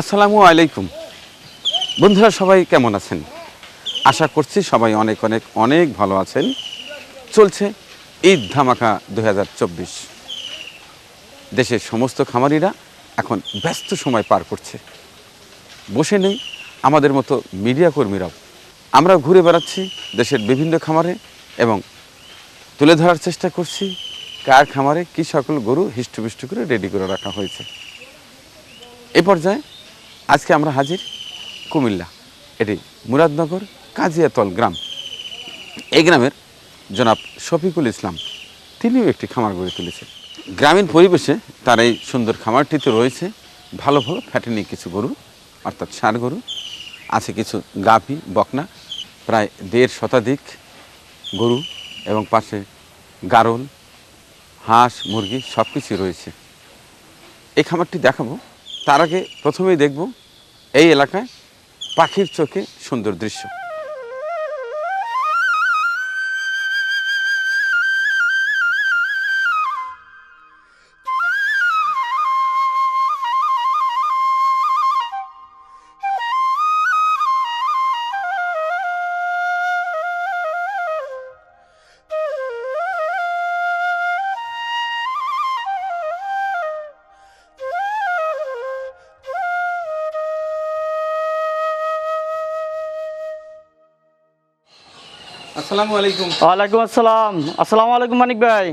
আসসালামু আলাইকুম। বন্ধুরা, সবাই কেমন আছেন? আশা করছি সবাই অনেক অনেক অনেক ভালো আছেন। চলছে ঈদ ধামাকা দু হাজার চব্বিশ। দেশের সমস্ত খামারিরা এখন ব্যস্ত সময় পার করছে। বসে নেই আমাদের মতো মিডিয়া কর্মীরাও। আমরা ঘুরে বেড়াচ্ছি দেশের বিভিন্ন খামারে এবং তুলে ধরার চেষ্টা করছি কার খামারে কী সকল গরু হিষ্টপিষ্ট করে রেডি করে রাখা হয়েছে। এ পর্যায়ে আজকে আমরা হাজির কুমিল্লা, এটি মুরাদনগর কাজিয়াতল গ্রাম। এই গ্রামের জনাব শফিকুল ইসলাম, তিনিও একটি খামার গড়ে তুলেছেন। গ্রামীণ পরিবেশে তার এই সুন্দর খামারটিতে রয়েছে। ভালো ভালো ফ্যাটেনি কিছু গরু, অর্থাৎ ষাঁড় গরু, আছে কিছু গাভী, বকনা, প্রায় দেড় শতাধিক গরু এবং পাশে গারল, হাঁস, মুরগি সব কিছুই রয়েছে। এই খামারটি দেখাবো, তার আগে প্রথমেই দেখব এই এলাকায় পাখির চোখে সুন্দর দৃশ্য। আসসালামু আলাইকুম। ওয়ালাইকুম আসসালাম। আসসালামু আলাইকুম মানিক ভাই।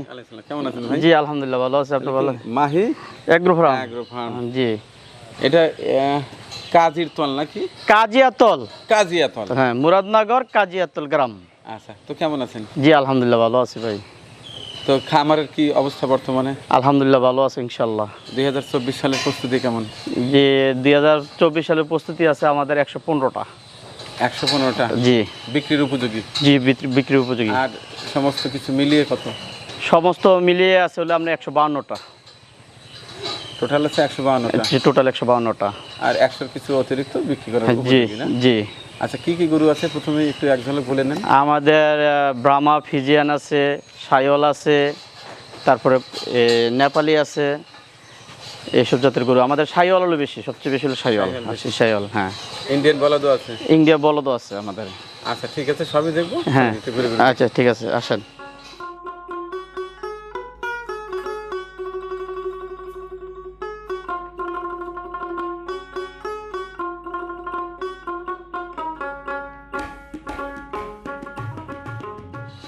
কেমন আছেন ভাই? জি আলহামদুলিল্লাহ ভালো আছে। আপনি ভালো? Mahi? Agro farm agro farm জি। এটা আহ, কাজির তল নাকি? কাজিয়াতল কাজিয়া তল। হ্যাঁ মুরাদনগর কাজিয়াতল গ্রাম। আচ্ছা তো কেমন আছেন? জি আলহামদুলিল্লাহ ভালো আছি ভাই। তো খামারের কি অবস্থা বর্তমানে? আলহামদুলিল্লাহ ভালো আছে ইনশাল্লাহ দুই হাজার চব্বিশ সালের প্রস্তুতি কেমন? যে দুই হাজার চব্বিশ সালের প্রস্তুতি আছে আমাদের একশো পনেরোটা। একশো পনেরোটা জি। বিক্রির উপযোগী? জি বিক্রি- বিক্রির উপযোগী। আর সমস্ত কিছু মিলিয়ে কত? সমস্ত মিলিয়ে আছে হলে আমরা একশো বাউন্নটা টোটাল আছে একশো বাউন্নটা জি টোটাল একশো বাউন্নটা আর একশোর কিছু অতিরিক্ত বিক্রি করার জি উপযোগী না? জি। আচ্ছা কি কি গরু আছে? প্রথমে একটু এক ঝলক বলে নেন। আমাদের আহ, ব্রাহ্মা ফিজিয়ান আছে সায়ল আছে তারপরে নেপালি আছে এইসব জাতের গরু। আমাদের সাইওয়াল হলো বেশি সবচেয়ে বেশি হলো সাইওয়াল সাইওয়াল হ্যাঁ। ইন্ডিয়ান বলদও আছে? ইন্ডিয়া বলদও আছে আমাদের। আচ্ছা ঠিক আছে সবই দেখব। হ্যাঁ। আচ্ছা ঠিক আছে আসেন।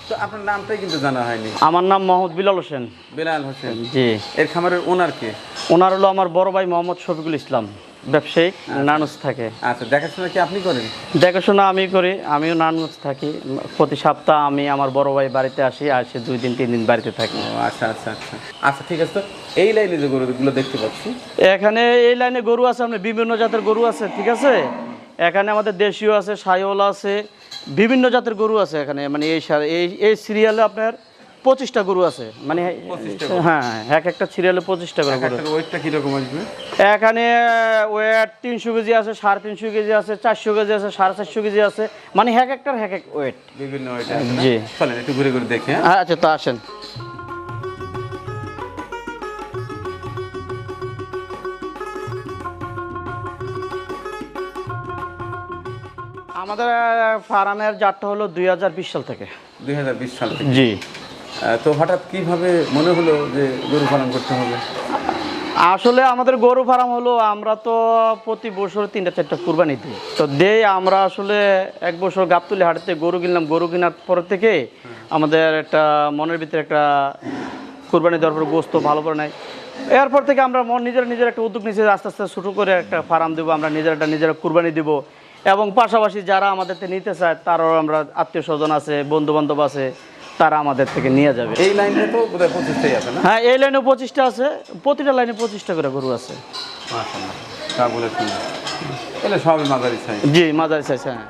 তো আপনার নামটাই কিন্তু জানা হয়নি। আমার নাম মোহাম্মদ বিলাল হোসেন। বিলাল হোসেন। জি। এর খামারের ওনার কে? ওনার হলো আমার বড় ভাই মোহাম্মদ শফিকুল ইসলাম ব্যবসায়িক নানুস থাকে। আচ্ছা দেখাশোনা কি আপনি করেন? দেখাশোনা আমি করি আমিও নানুস থাকি। প্রতি সপ্তাহ আমি আমার বড় ভাই বাড়িতে আসি আসে দুই দিন তিন দিন বাড়িতে থাকি। আচ্ছা আচ্ছা আচ্ছা। আচ্ছা ঠিক আছে তো। এই লাইনে যে গরুগুলো দেখতে পাচ্ছি। এখানে এই লাইনে গরু আছে বিভিন্ন জাতের গরু আছে ঠিক আছে? এখানে আমাদের দেশীয় আছে সাইওয়াল আছে বিভিন্ন জাতের গরু আছে এখানে। মানে এই এই এই সিরিয়ালে আপনার পঁচিশটা গরু আছে। মানে হ্যাঁ এক একটা সিরিয়ালে পঁচিশটা করে। গরু ওয়েটটা কীরকম আসবে? এখানে ওয়েট তিনশো কেজি আছে সাড়ে তিনশো কেজি আছে চারশো কেজি আছে সাড়ে চারশো কেজি আছে। মানে এক একটার এক এক ওয়েট বিভিন্ন ওয়েট জি। একটু ঘুরে ঘুরে দেখে হ্যাঁ। আচ্ছা তো আসেন। আমাদের ফার্মের জাতটা হলো দু হাজার বিশ সাল থেকে। দুই হাজার বিশ সাল থেকে? জি। তো হঠাৎ কীভাবে মনে হলো যে গরু ফার্ম করতে হবে? আসলে আমাদের গরু ফার্ম হলো আমরা তো প্রতি বছর তিনটা চারটা কুরবানি দিই। তো দেই আমরা আসলে এক বছর গাবতুলি হাটতে গরু কিনলাম। গরু কেনার পর থেকে আমাদের একটা মনের ভিতরে একটা কুরবানি দেওয়ার পর গোস্ত ভালো করে নেয়। এরপর থেকে আমরা মন নিজের নিজের একটা উদ্যোগ নিচে আস্তে আস্তে শুরু করে একটা ফার্ম দেবো। আমরা নিজের একটা নিজের কুরবানি দিব। এবং পাশাপাশি যারা আমাদের থেকে নিতে চায় তারও আমরা আত্মীয় স্বজন আছে বন্ধু বান্ধব আছে তারা আমাদের থেকে নিয়ে যাবে। এই লাইনে তো বোধহয় পঁচিশটাই আছে না? হ্যাঁ এই লাইনে পঁচিশটা আছে প্রতিটা লাইনে পঁচিশটা করে গরু আছে। তাহলে সবই মাঝারি চাই জি মাঝারি সাইজ হ্যাঁ।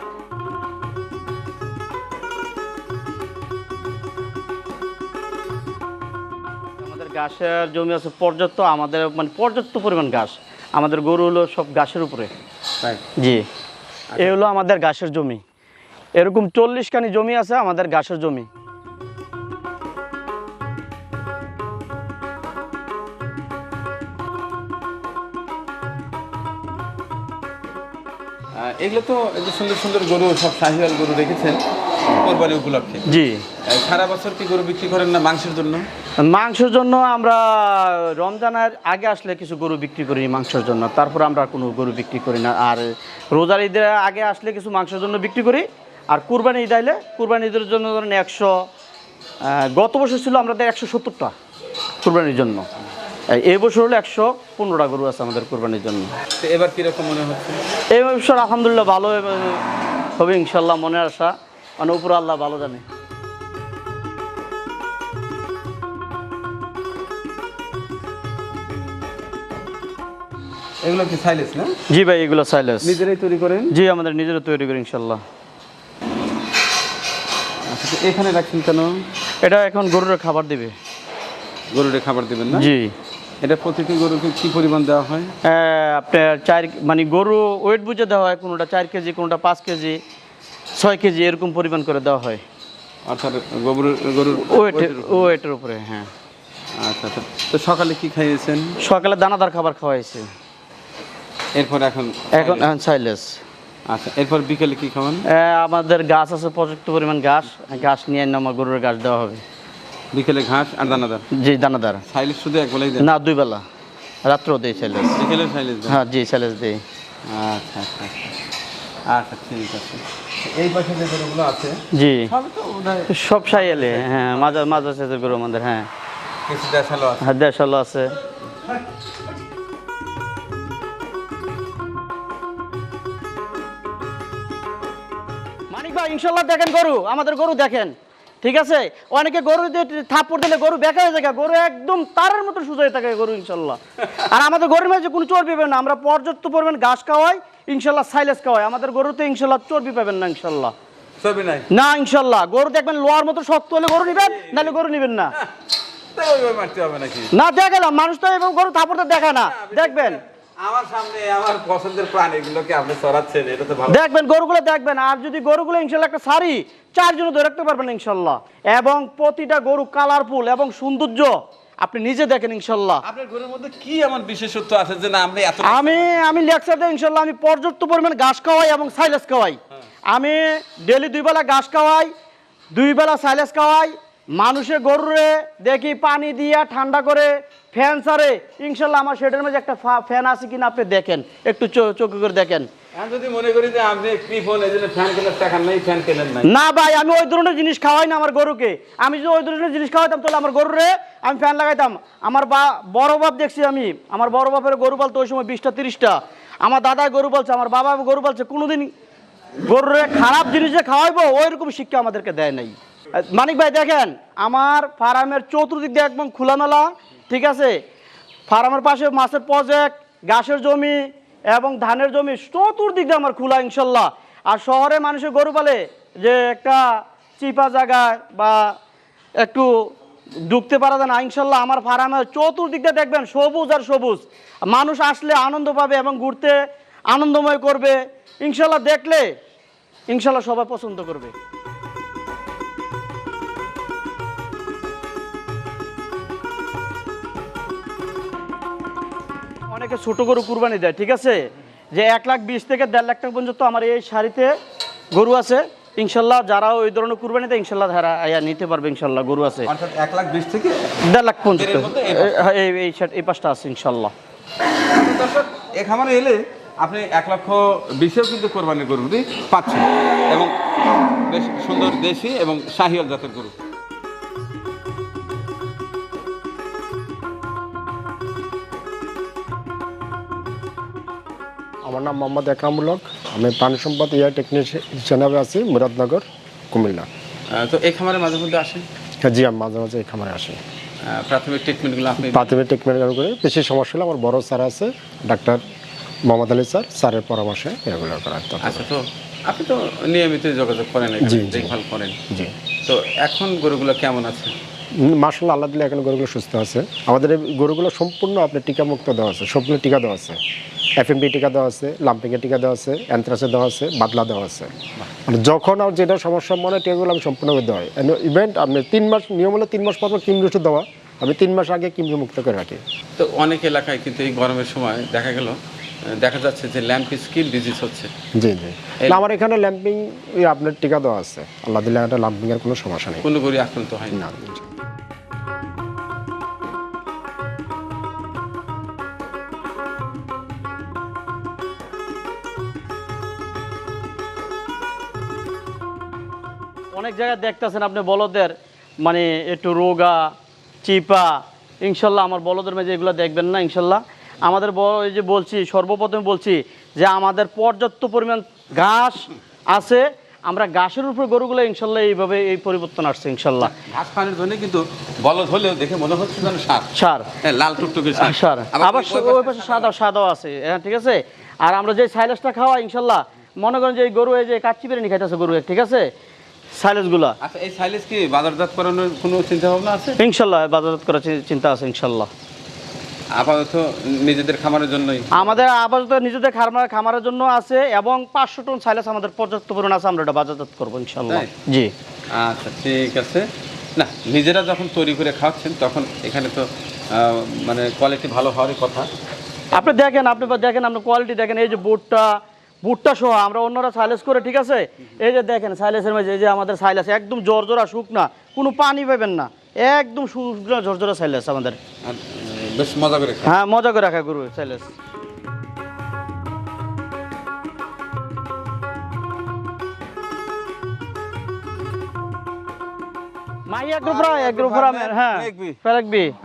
আমাদের ঘাসের জমি আছে পর্যাপ্ত আমাদের মানে পর্যাপ্ত পরিমাণ ঘাস। আমাদের গরু হলো সব ঘাসের উপরে। জি। এই হলো আমাদের ঘাসের জমি। এরকম চল্লিশ খানি জমি আছে আমাদের ঘাসের জমি। এগুলো তো যে সুন্দর সুন্দর গরু সব শাহিওয়াল গরু রেখেছেন কোরবানি উপলক্ষে। জি। সারা বছর কি গরু বিক্রি করেন না মাংসের জন্য? মাংসের জন্য আমরা রমজানের আগে আসলে কিছু গরু বিক্রি করি মাংসের জন্য। তারপর আমরা কোনো গরু বিক্রি করি না। আর রোজার ঈদের আগে আসলে কিছু মাংসের জন্য বিক্রি করি। আর কুরবানি ঈদ আইলে কুরবানি ঈদের জন্য ধরেন একশো গত বছর ছিল আমাদের একশো সত্তরটা কুরবানির জন্য। এই- বছর হলো একশো পনেরোটা গরু আছে আমাদের কুরবানির জন্য। তো এবার কীরকম মনে হচ্ছে? এই বছর আলহামদুলিল্লাহ ভালো হবে ইনশাল্লাহ মনে আসা মানে উপর আল্লাহ ভালো জানে। এগুলো কি সাইলেস না? জি ভাই এগুলো সাইলেস নিজেরাই তৈরি করেন? জি আমাদের নিজেরা তৈরি করি ইনশাল্লাহ। আচ্ছা এখানে রাখছেন কেন? এটা এখন গরুর খাবার দিবে। গরুরে খাবার দিবেন না? জি। এটা প্রতিটি গরুকে কি পরিমাণ দেওয়া হয়? আপনার চার মানে গরু ওয়েট বুঝে দেওয়া হয় কোনোটা চার কেজি কোনোটা পাঁচ কেজি ছয় কেজি এরকম পরিমাণ করে দেওয়া হয়। অর্থাৎ গরুর গরুর ওয়েটের ওয়েটের উপরে হ্যাঁ। আচ্ছা আচ্ছা। তো সকালে কি খাইয়েছেন? সকালে দানাদার খাবার খাওয়াইছে। এরপর এখন এখন এখন সাইলেস আচ্ছা এরপর বিকেলে কি খাওয়ান আমাদের গাছ আছে পর্যাপ্ত পরিমাণ ঘাস ঘাস নিয়ে আমার গরুর ঘাস দেওয়া হবে। বিকেলে ঘাস আর দানাদার? জি দানাদার। সাইলেস শুধু এক বেলাই না দুই বেলা। রাত্রেও দেই সাইলেস বিকেলে সাইলেস হ্যাঁ জি সাইলেস দেই। আচ্ছা আচ্ছা আচ্ছা। আচ্ছা ঠিক আছে। এই পাশে যে গরুগুলো আছে জি। সব সাইলে হ্যাঁ মাজা সাইজের গরু আমাদের হ্যাঁ। কিছু দেশালো আছে। হ্যাঁ আছে। ইনশাল্লাহ দেখেন গরু আমাদের গরু দেখেন ঠিক আছে? অনেকে গরু থাপ্পড় দিলে গরু বেঁকা হয়ে যায় গরু একদম তারের মতো সুযোগ থাকে গরু ইনশাল্লাহ। আর আমাদের গরুর মাঝে কোনো চর্বি পাবেন না আমরা পর্যাপ্ত পরিমাণ ঘাস খাওয়াই ইনশাল্লাহ সাইলেস খাওয়াই আমাদের গরুতে ইনশাল্লাহ চর্বি পাবেন না ইনশাল্লাহ। না ইনশাল্লাহ। গরু দেখবেন লোহার মতো শক্ত হলে গরু নিবেন নাহলে গরু নিবেন না। নাকি? না দেখালাম মানুষ তো গরু থাপড়তে দেখা না। দেখবেন। আমার সামনে আমার পছন্দের প্রাণীগুলোকে আপনি চড়াচ্ছেন এটা তো ভালো। দেখবেন গরুগুলো দেখবেন আর যদি গরুগুলো ইনশাল্লাহ একটা শাড়ি চারজনে ধরে রাখতে পারবেন ইনশাল্লাহ। এবং প্রতিটা গরু কালারফুল এবং সৌন্দর্য আপনি নিজে দেখেন ইনশাল্লাহ। আপনার মধ্যে কি এমন বিশেষত্ব আছে যে না আমরা এত আমি আমি লেকচার দিই ইনশাল্লাহ আমি পর্যাপ্ত পরিমাণ ঘাস খাওয়াই এবং সাইলেস খাওয়াই। আমি ডেলি দুই বেলা ঘাস খাওয়াই দুই বেলা সাইলেস খাওয়াই মানুষের গরুরে দেখি পানি দিয়া ঠান্ডা করে ফ্যান সারে। ইনশাল্লাহ আমার শেডের মধ্যে একটা ফ্যান আছে কিনা আপনি দেখেন। একটু চোখে করে দেখেন। যদি মনে করি যে আপনি কৃপন এই জন্য ফ্যান টাকা নেই ফ্যান নাই। না ভাই আমি ওই ধরনের জিনিস খাওয়াই না আমার গরুকে। আমি যদি ওই ধরনের জিনিস খাওয়াইতাম তাহলে আমার গরুরে আমি ফ্যান লাগাইতাম। আমার বা বড় বাপ দেখছি আমি। আমার বড় বাপের গরু পালতো ওই সময় বিশটা তিরিশটা। আমার দাদা গরু পালছে আমার বাবা গরু পালছে কোনোদিন গরুরে খারাপ জিনিসে খাওয়াইবো ওই রকম শিক্ষা আমাদেরকে দেয় নাই। মানিক ভাই, দেখেন, আমার ফার্মের চতুর্দিক দিয়ে একদম খোলামেলা, ঠিক আছে? ফার্মের পাশে মাছের প্রজেক্ট ঘাসের জমি এবং ধানের জমি চতুর্দিক দিয়ে আমার খোলা, ইনশাল্লাহ। আর শহরে মানুষের গরু পালে যে একটা চিপা জায়গায় বা একটু ঢুকতে পারা যায় না, ইনশাল্লাহ আমার ফার্মের চতুর্দিক দিয়ে দেখবেন সবুজ আর সবুজ। মানুষ আসলে আনন্দ পাবে এবং ঘুরতে আনন্দময় করবে। ইনশাল্লাহ দেখলে, ইনশাল্লাহ সবাই পছন্দ করবে। অনেকে ছোট গরু কুরবানি দেয় ঠিক আছে? যে এক লাখ বিশ থেকে দেড় লাখ টাকা পর্যন্ত আমার এই শাড়িতে গরু আছে। ইনশাল্লাহ যারা ওই ধরনের কুরবানি দেয় ইনশাল্লাহ যারা নিতে পারবে ইনশাল্লাহ গরু আছে। এক লাখ বিশ থেকে দেড় লাখ পর্যন্ত। এই পাঁচটা। আছে ইনশাল্লাহ। দর্শক এ খামারে এলে আপনি এক লক্ষ বিশেও কিন্তু কোরবানির গরুটি পাচ্ছেন। এবং বেশ সুন্দর দেশি এবং শাহিয়াল জাতের গরু। আমার নাম মোহাম্মদ একরামুল হক। আমি প্রাণী সম্পদ ইয়ার টেকনিশিয়ান হিসাবে আছি মুরাদনগর কুমিল্লা। তো এই খামারে মাঝে মধ্যে আসেন? হ্যাঁ, জি আমি মাঝে মাঝে এই খামারে আসি। প্রাথমিক ট্রিটমেন্টগুলো আপনি প্রাথমিক ট্রিটমেন্ট করে। বেশি সমস্যা হলে আমার বড় স্যার আছে ডাক্তার মোহাম্মদ আলী স্যার স্যারের পরামর্শে এগুলো করার। আচ্ছা তো আপনি তো নিয়মিত যোগাযোগ করেন। দেখভাল করেন। জি। তো এখন গরুগুলো কেমন আছে? মার্শাল আল্লাহ দিলে এখন গরুগুলো সুস্থ আছে। আমাদের গরুগুলো সম্পূর্ণ আপনার টিকামুক্ত দেওয়া আছে। সবগুলো টিকা দেওয়া আছে। এফএমপি টিকা দেওয়া আছে লাম্পিংয়ের টিকা দেওয়া আছে অ্যান্থ্রাসে দেওয়া আছে বাদলা দেওয়া আছে। মানে যখন আর যেটা সমস্যা মনে হয় টিকাগুলো আমি সম্পূর্ণভাবে দেওয়া হয়। ইভেন্ট আপনি তিন মাস নিয়ম হলো তিন মাস পর কিমরি ওষুধ দেওয়া। আমি তিন মাস আগে কিমরি মুক্ত করে রাখি। তো অনেক এলাকায় কিন্তু এই গরমের সময় দেখা গেল দেখা যাচ্ছে যে ল্যাম্প স্কিল ডিজিজ হচ্ছে। জি জি। আমার এখানে ল্যাম্পিং আপনার টিকা দেওয়া আছে। আল্লাহ দিলে একটা ল্যাম্পিং এর কোনো সমস্যা নেই। কোনো গরু আক্রান্ত হয় না। অনেক জায়গায় দেখতেছেন আপনি বলদের মানে একটু রোগা চিপা ইনশাল্লাহ আমার বলদের মাঝে এগুলো দেখবেন না ইনশাল্লাহ। আমাদের বড় এই যে বলছি সর্বপ্রথমে বলছি যে আমাদের পর্যাপ্ত পরিমাণ ঘাস আছে আমরা ঘাসের উপর গরুগুলো ইনশাল্লাহ এইভাবে এই পরিবর্তন আসছে ইনশাল্লাহ। ঘাস খাওয়ানোর জন্য কিন্তু বলদ হলেও দেখে মনে হচ্ছে যেন সার। সার। হ্যাঁ লাল টুকটুকে সার। আবার ওই- ওই ওই পাশে সাদা সাদাও আছে হ্যাঁ ঠিক আছে? আর আমরা যে সাইলেসটা খাওয়া ইনশাল্লাহ মনে করেন যে এই গরু এই যে কাচ্চি বিরিয়ানি খাইতেছে গরু ঠিক আছে? সাইলেসগুলা আচ্ছা এই সাইলেজ কি বাজারজাত করানোর কোনো চিন্তা ভাবনা আছে? ইনশাল্লাহ বাজারজাত করার চিন্তা আছে ইনশাল্লাহ। আপাতত নিজেদের খামারের জন্যই? আমাদের আপাতত নিজেদের খামার খামারের জন্য আছে এবং পাঁচশো টন সাইলেস আমাদের পর্যাপ্ত পরিমাণ আছে আমরা এটা বাজারজাত করব ইনশাল্লাহ। জি। আচ্ছা ঠিক আছে। না নিজেরা যখন তৈরি করে খাওয়াচ্ছেন তখন এখানে তো মানে কোয়ালিটি ভালো হওয়ারই কথা। আপনি দেখেন আপনি দেখেন আপনি কোয়ালিটি দেখেন এই যে বুটটা বুটটা সহ আমরা অন্যরা সাইলেস করে ঠিক আছে? এই যে দেখেন সাইলেসের মাঝে এই যে আমাদের সাইলেস একদম জর্জরা শুকনা কোনো পানি পাবেন না। একদম শুকনা জর্জরা সাইলেস আমাদের। বেশ মজা করে হ্যাঁ মজা করে রাখা গরু সাইলেস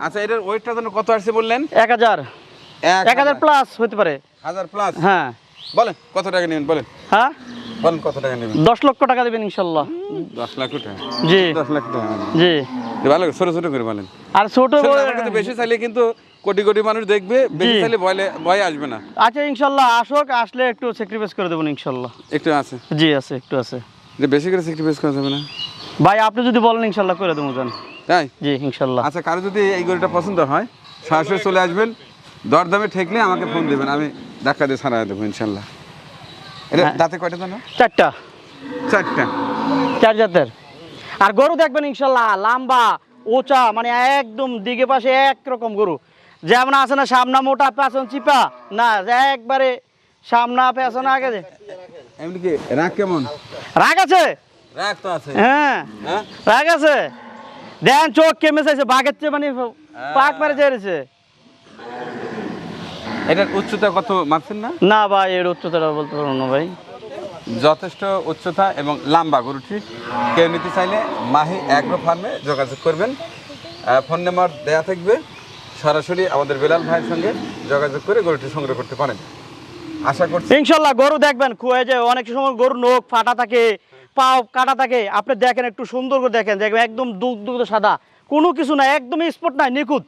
আচ্ছা এটার ওয়েটটা কত আসছে বললেন? এক হাজার। এক হাজার প্লাস হতে পারে। হাজার প্লাস হ্যাঁ। বলেন কত টাকা নেবেন বলেন। হ্যাঁ? বলেন কত টাকা নেবেন? দশ লক্ষ টাকা দেবেন ইনশাল্লাহ। দশ লাখ টাকা। জি। দশ লাখ টাকা জি। ভালো ছোট ছোট করে বলেন। আর ছোট আসলে বড়- আমার কাছে বেশি চাইলে কিন্তু কোটি কোটি মানুষ দেখবে বেশি চাইলে ভয় ভয় আসবে না। আচ্ছা ইনশাল্লাহ আসুক আসলে একটু স্যাক্রিফাইস করে দেবেন ইনশাল্লাহ। একটু আছে? জি আছে একটু আছে। যে বেশি করে স্যাক্রিফাইস করা যাবে না? ভাই আপনি যদি বলেন ইনশাল্লাহ করে দেবো তাই? জি ইনশাল্লাহ। আচ্ছা কারও যদি এই গরুটা পছন্দ হয় সরাসরি চলে আসবেন দরদামে ঠেকলে আমাকে ফোন দেবেন আমি ধাক্কা দিয়ে সারা দেবো ইনশাল্লাহ। এটা হ্যাঁ। দাঁতে কয়টা জানো? চারটা। চারটা। চার জাতের। আর গরু দেখবেন ইনশাল্লাহ লম্বা উঁচা মানে একদম দিকে পাশে একরকম গরু। যেমন আছে না সামনা মোটা পেছন চিপা না একবারে সামনা পেছন আগে যে। এমনি কি? রাগ কেমন? রাগ আছে? রাগ তো আছে। হ্যাঁ। হ্যাঁ? রাগ আছে? দেন চোখ কেমে চাইছে বাঘের চেয়ে মানে পাক মেরে চেয়েছে এটার উচ্চতা কত মাপছেন না? না ভাই এর উচ্চতাটা বলতে পারব না ভাই। যথেষ্ট উচ্চতা এবং লম্বা গরুটি কেউ নিতে চাইলে মাহি অ্যাগ্রো ফার্মে যোগাযোগ করবেন। ফোন নাম্বার দেয়া থাকবে। সরাসরি আমাদের বেলাল ভাইয়ের সঙ্গে যোগাযোগ করে গরুটি সংগ্রহ করতে পারেন। আশা করছি ইনশাল্লাহ গরু দেখবেন খুয়ে যায় অনেক সময় গরুর নখ ফাটা থাকে পাও কাটা থাকে। আপনি দেখেন একটু সুন্দর করে দেখেন দেখবেন একদম দুধ দুধ সাদা। কোনো কিছু নাই একদমই স্পট নাই নিখুঁত।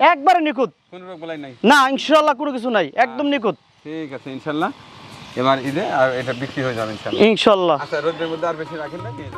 একবারে নিখুঁত কোনো রোগ বলাই নাই না ইনশাল্লাহ কোনো কিছু নাই একদম নিখুঁত ঠিক আছে ইনশাল্লাহ এবার ঈদে আর এটা বিক্রি হয়ে যাবে ইনশাল্লাহ ইনশাল্লাহ আচ্ছা রোদের মধ্যে আর বেশি রাখেন না নিয়ে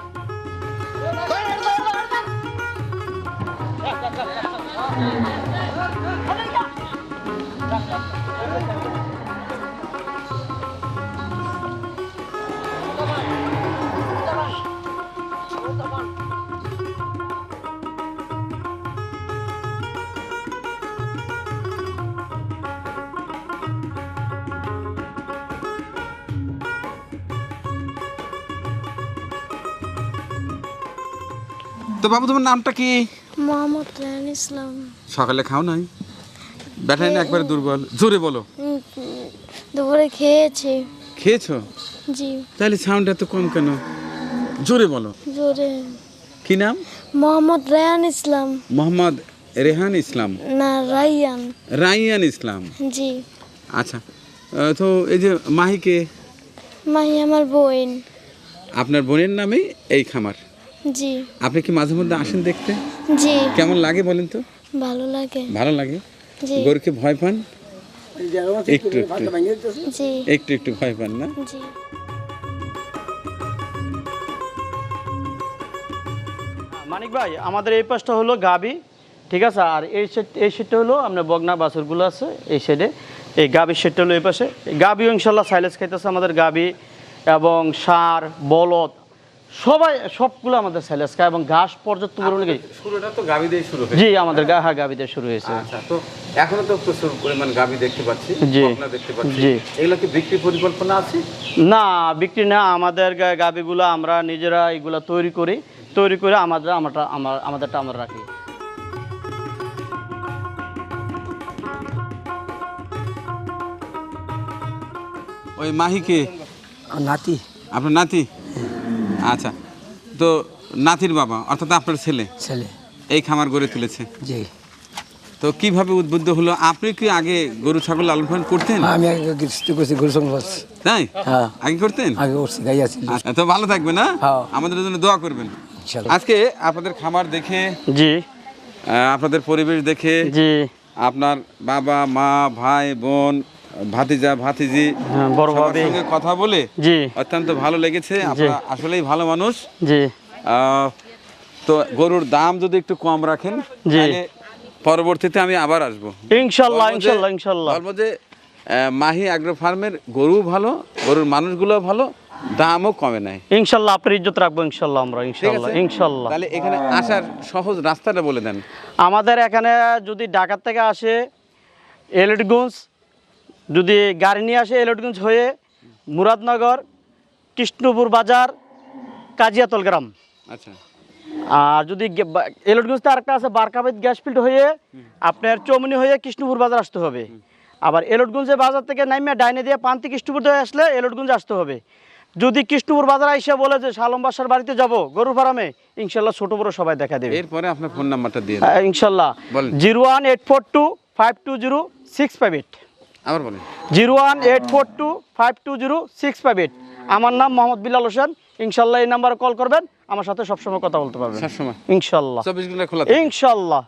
তো বাবু তোমার নামটা কি? মোহাম্মদ রায়ন ইসলাম। সকালে খাও নাই? ব্যাটারি না একবারে দুর্বল। জোরে বলো। দুপুরে খেয়েছি। খেয়েছো? জি। তাহলে সাউন্ড এত কম কেন? জোরে বলো। জোরে। কি নাম? মোহাম্মদ রায়ান ইসলাম। মোহাম্মদ রেহান ইসলাম। না রাইয়ান। রাইয়ান ইসলাম। জি। আচ্ছা। তো এই যে মাহিকে? মাহি আমার বোন। আপনার বোনের নামেই এই খামার। জি। আপনি কি মাঝে মধ্যে আসেন দেখতে? জি। কেমন লাগে বলেন তো? ভালো লাগে। ভালো লাগে? জি। গরুকে ভয় পান? একটু একটু। একটু একটু ভয় পান না? জি। মানিক ভাই আমাদের এই পাশটা হলো গাবি ঠিক আছে? আর এই সেট এই সেটটা হলো আপনার বগনা বাছুরগুলো আছে এই সাইডে এই গাবির সেটটা হলো এই পাশে। গাবিও ইনশাল্লাহ সাইলেন্স খাইতেছে আমাদের গাবি এবং সার বলদ সবাই সবগুলো আমাদের সেল আজকে এবং ঘাস পর্যাপ্ত পরিমাণে শুরুটা তো গাভী দিয়ে শুরু জি আমাদের গা হ্যাঁ গাবিতে শুরু হয়েছে। আচ্ছা তো এখনও তো প্রচুর পরিমাণ গাভী দেখতে পাচ্ছি জি। দেখতে পাচ্ছি। জি। এগুলো কি বিক্রি পরিকল্পনা আছে? না বিক্রি না আমাদের গাবিগুলো আমরা নিজেরা এগুলা তৈরি করি তৈরি করে আমাদের আমারটা আমার আমাদেরটা আমরা রাখি। ওই মাহিকে? নাতি। আপনার নাতি? আচ্ছা। তো নাতির বাবা অর্থাৎ আপনার ছেলে ছেলে। এই খামার গড়ে তুলেছে। জি। তো কীভাবে উদ্বুদ্ধ হলো? আপনি কি আগে গরু ছাগল লালন পালন করতেন? আমি আগে করছি গরু পাচ্ছি তাই? হ্যাঁ। আগে করতেন? আগে করছি গাই আছি। আচ্ছা, তো ভালো থাকবেন না হ্যাঁ। আমাদের জন্য দোয়া করবেন। আজকে আপনাদের খামার দেখে জি। আপনাদের পরিবেশ দেখে জি। আপনার বাবা মা ভাই বোন ভাতিজা ভাতিজি হ্যাঁ, বড় ভাবি। সঙ্গে কথা বলে জি। অত্যন্ত ভালো লেগেছে। আপনারা আসলেই ভালো মানুষ। জি। তো গরুর দাম যদি একটু কম রাখেন জি। পরবর্তীতে আমি আবার আসব। যে- ইনশাল্লাহ ইনশাল্লাহ। বলব যে মাহি অ্যাগ্রো ফার্মের গরু ভালো গরুর মানুষগুলো ভালো দামও কমে নেয় ইনশাল্লাহ আপনার ইজ্জত রাখব ইনশাল্লাহ আমরা ইনশাল্লাহ ইনশাল্লাহ। তাহলে এখানে আসার সহজ রাস্তাটা বলে দেন। আমাদের এখানে যদি ঢাকার থেকে আসে এলটগঞ্জ যদি গাড়ি নিয়ে আসে এলটগঞ্জ হয়ে মুরাদনগর কৃষ্ণপুর বাজার কাজিয়াতল গ্রাম। আচ্ছা। আর যদি এলটগঞ্জতে আরেকটা আছে বারকাবাদ গ্যাস ফিল্ড হয়ে আপনার চৌমনি হয়ে কৃষ্ণপুর বাজার আসতে হবে। আবার এলটগঞ্জের বাজার থেকে নামিয়ে ডাইনে দিয়ে পান্তি কৃষ্ণপুর হয়ে আসলে এলটগঞ্জ আসতে হবে। যদি কৃষ্ণপুর বাজার এসে বলে যে শালম বাসার বাড়িতে যাব গরু ফার্মে ইনশাল্লাহ ছোট বড় সবাই দেখা দেবে। এরপরে আপনার ফোন নাম্বারটা দিয়ে হ্যাঁ, ইনশাল্লাহ। Zero one eight four two five two zero six five eight. আবার বলেন। Zero one eight four two five two zero six five eight. আমার নাম মোহাম্মদ বিলাল হোসেন। ইনশাল্লাহ এই নাম্বারে কল করবেন আমার সাথে সবসময় কথা বলতে পারবেন। সবসময়। ইনশাল্লাহ। চব্বিশ ঘণ্টা খোলা ইনশাল্লাহ।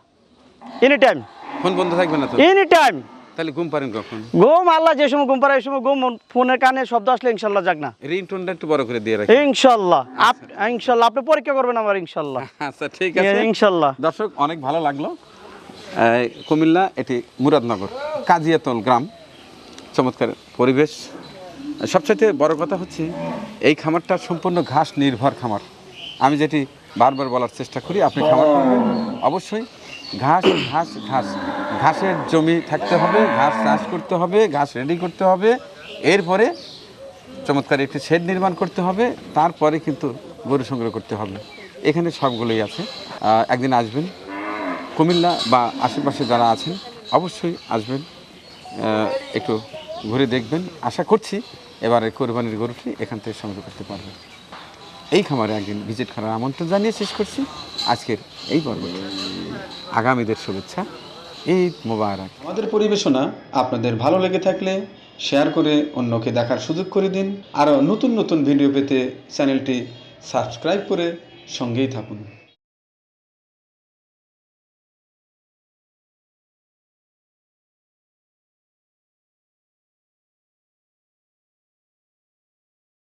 এনি টাইম ফোন বন্ধ থাকবে না তো? এনি টাইম তাহলে ঘুম পারেন কখন? ঘুম আল্লাহ যে সময় ঘুম পারে এই সময় ঘুম ফোনের কানে শব্দ আসলে ইনশাল্লাহ যাক না। রিংটোনটা একটু বড় করে দিয়ে রাখি। ইনশাল্লাহ। ইনশাল্লাহ। আপনি পরীক্ষা করবেন আমার ইনশাল্লাহ। আচ্ছা ঠিক আছে। ইনশাল্লাহ। দর্শক অনেক ভালো লাগল। কুমিল্লা এটি মুরাদনগর কাজিয়াতল গ্রাম। চমৎকার পরিবেশ। সবচাইতে বড় কথা হচ্ছে, এই খামারটা সম্পূর্ণ ঘাস নির্ভর খামার। আমি যেটি বারবার বলার চেষ্টা করি, আপনি খামার অবশ্যই ঘাস ঘাস ঘাস। ঘাসের জমি থাকতে হবে, ঘাস চাষ করতে হবে, ঘাস রেডি করতে হবে। এরপরে চমৎকার একটি শেড নির্মাণ করতে হবে, তারপরে কিন্তু গরু সংগ্রহ করতে হবে। এখানে সবগুলোই আছে। একদিন আসবেন। কুমিল্লা বা আশেপাশে যারা আছেন, অবশ্যই আসবেন। একটু ঘুরে দেখবেন। আশা করছি এবারে কোরবানির গরুটি এখান থেকে সংগ্রহ করতে পারবেন। এই খামারে একদিন ভিজিট করার আমন্ত্রণ জানিয়ে শেষ করছি। আজকের এই পর্বটি আগামীদের শুভেচ্ছা। ঈদ মোবারক। আমাদের পরিবেশনা আপনাদের ভালো লেগে থাকলে শেয়ার করে অন্যকে দেখার সুযোগ করে দিন। আরও নতুন নতুন ভিডিও পেতে চ্যানেলটি সাবস্ক্রাইব করে সঙ্গেই থাকুন।